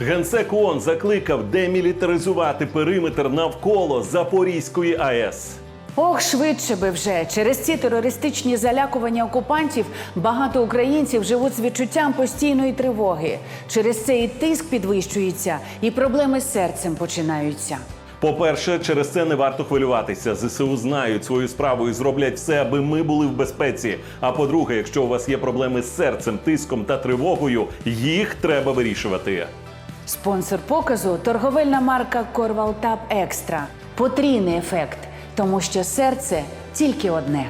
Генсек ООН закликав демілітаризувати периметр навколо Запорізької АЕС. Ох, швидше би вже через ці терористичні залякування окупантів багато українців живуть з відчуттям постійної тривоги. Через це і тиск підвищується, і проблеми з серцем починаються. По-перше, через це не варто хвилюватися. ЗСУ знають свою справу і зроблять все, аби ми були в безпеці. А по-друге, якщо у вас є проблеми з серцем, тиском та тривогою, їх треба вирішувати. Спонсор показу торговельна марка Корвалтап Екстра. Потрійний ефект, тому що серце тільки одне.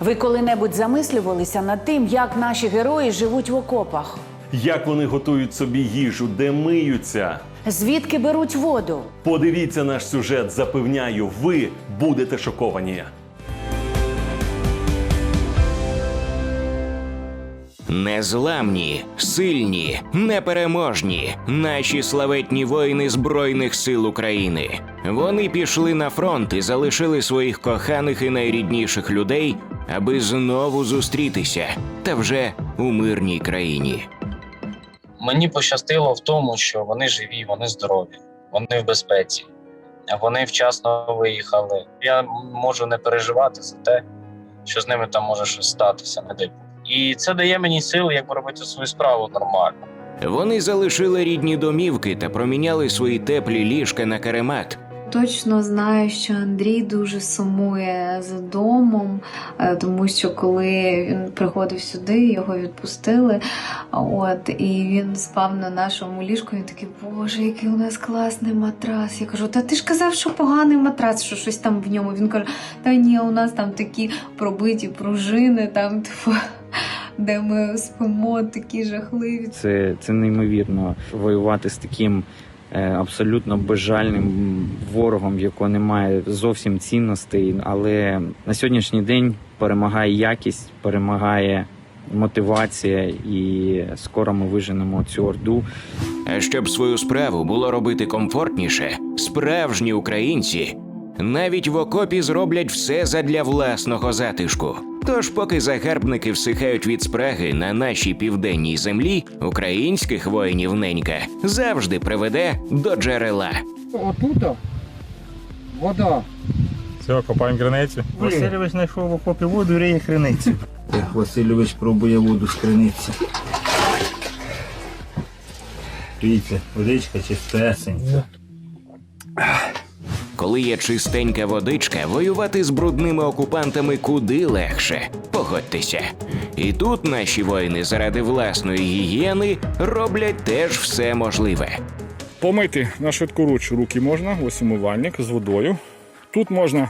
Ви коли-небудь замислювалися над тим, як наші герої живуть в окопах? Як вони готують собі їжу, де миються? Звідки беруть воду? Подивіться наш сюжет. Запевняю, ви будете шоковані. Незламні, сильні, непереможні, наші славетні воїни Збройних сил України. Вони пішли на фронт і залишили своїх коханих і найрідніших людей, аби знову зустрітися, та вже у мирній країні. Мені пощастило в тому, що вони живі, вони здорові, вони в безпеці, вони вчасно виїхали. Я можу не переживати за те, що з ними там може щось статися, не дай Бог. І це дає мені сили, як робити свою справу нормально. Вони залишили рідні домівки та проміняли свої теплі ліжка на каремат. Точно знаю, що Андрій дуже сумує за домом, е, тому що коли він приходив сюди, його відпустили. От і він спав на нашому ліжку. Він такий, боже, який у нас класний матрас. Я кажу, та ти ж казав, що поганий матрас, що щось там в ньому. Він каже, та ні, у нас там такі пробиті пружини, там типу. Де ми спимо, такі жахливі. Це, це неймовірно воювати з таким е, абсолютно безжальним ворогом, в якого немає зовсім цінностей. Але на сьогоднішній день перемагає якість, перемагає мотивація, і скоро ми виженемо цю орду. Щоб свою справу було робити комфортніше, справжні українці навіть в окопі зроблять все задля власного затишку. Тож, поки загарбники всихають від спраги на нашій південній землі, українських воїнів ненька завжди приведе до джерела. Отута вода. Все, копаємо криницю. Васильович знайшов в окопі воду, риє криницю. Васильович пробує воду з криниці. Дивіться, водичка чистесенька. Коли є чистенька водичка, воювати з брудними окупантами куди легше. Погодьтеся. І тут наші воїни заради власної гігієни роблять теж все можливе. Помити на швидкоруч руки можна, ось умивальник з водою. Тут можна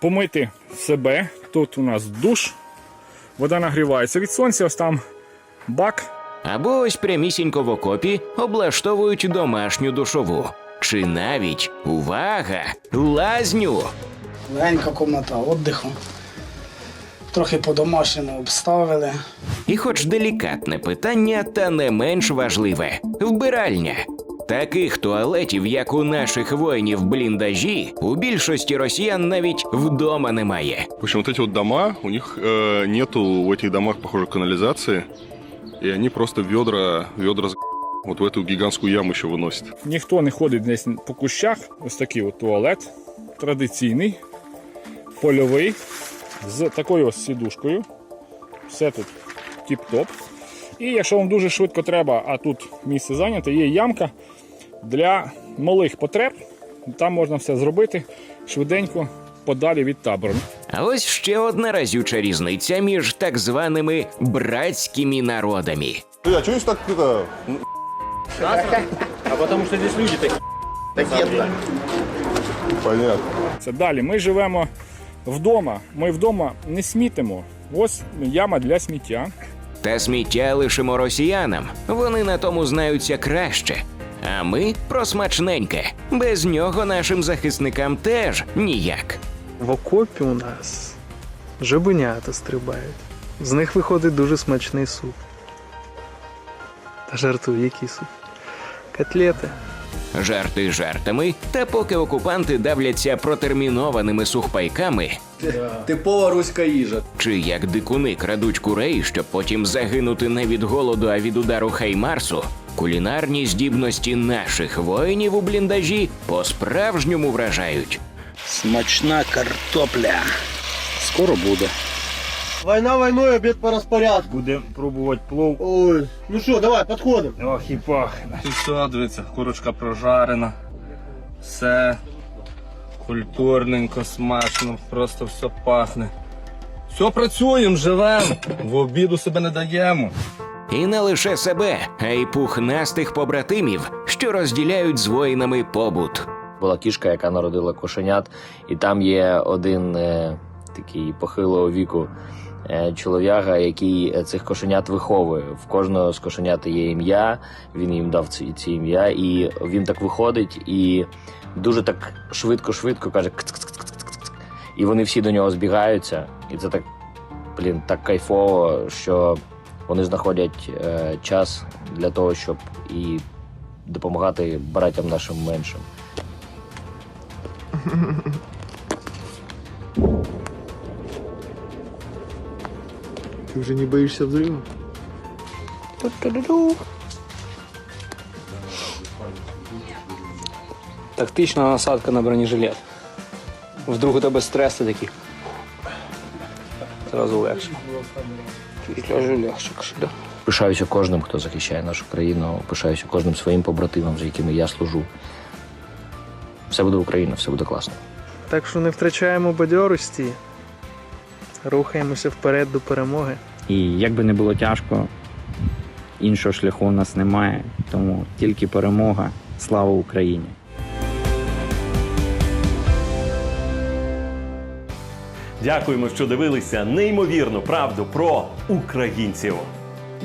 помити себе. Тут у нас душ. Вода нагрівається від сонця, ось там бак. Або ось прямісінько в окопі облаштовують домашню душову Чи навіть увага! Лазню! Легенька комната віддиху. Трохи по-домашньому обставили. І хоч делікатне питання, та не менш важливе вбиральня. Таких туалетів, як у наших воїнів бліндажі, у більшості росіян навіть вдома немає. В общем, вот эти вот дома, у них э, нету в этих домах, похоже, канализации, и они просто ведра, ведра с вот в эту гигантскую яму еще выносят. Ніхто не ходить десь по кущах. Ось такий от туалет. Традиційний, польовий, з такою ось сідушкою. Все тут тіп-топ. І якщо вам дуже швидко треба, а тут місце зайняте, є ямка для малих потреб. Там можна все зробити швиденько, подалі від табору. А ось ще одна разюча різниця між так званими братськими народами. А что здесь так это... Понятно. Це далі. Ми живемо вдома. Ми вдома не смітимо. Ось яма для сміття. Та сміття лишимо росіянам. Вони на тому знаються краще. А ми про смачненьке. Без нього нашим захисникам теж ніяк. В окопі у нас жабенята стрибають. З них виходить дуже смачний суп. Та жартую, який суп? Котлети. Жарти жартами, та поки окупанти давляться протермінованими сухпайками, Типова руська їжа. чи як дикуни крадуть курей, щоб потім загинути не від голоду, а від удару Хаймарсу, кулінарні здібності наших воїнів у бліндажі по-справжньому вражають. Смачна картопля. Скоро буде. Війна війною, обід по розпорядку. Будемо пробувати плов. Ой, ну що, давай, підходимо. Ох і пахне. І все, дивіться, курочка прожарена. Все культурненько, смачно, просто все пахне. Все працюємо, живемо. В обіду себе не даємо. І не лише себе, а й пухнастих побратимів, що розділяють з воїнами побут. була кішка, яка народила кошенят, і там є один е, такий похилого віку чолов'яга, який е, цих кошенят виховує. В кожного з кошенят є ім'я, він їм дав ці, ці ім'я, і він так виходить і дуже так швидко-швидко каже «кц-кц-кц-кц-кц». І вони всі до нього збігаються, і це так, блін, так кайфово, що вони знаходять е, час для того, щоб і допомагати братям нашим меншим. Ти вже не боїшся взриву? Тактична насадка на бронежилет. Вдруг у тебе стрес ти такий. Зразу легше. Чуть легше, кашля. Пишаюся кожним, хто захищає нашу країну, пишаюся кожним своїм побратимам, з якими я служу. Все буде Україна, все буде класно. Так що не втрачаємо бадьорості. Рухаємося вперед до перемоги. І як би не було тяжко, іншого шляху у нас немає. Тому тільки перемога. Слава Україні! Дякуємо, що дивилися неймовірну правду про українців.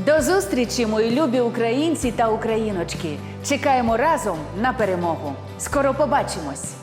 До зустрічі, мої любі українці та україночки. Чекаємо разом на перемогу. Скоро побачимось!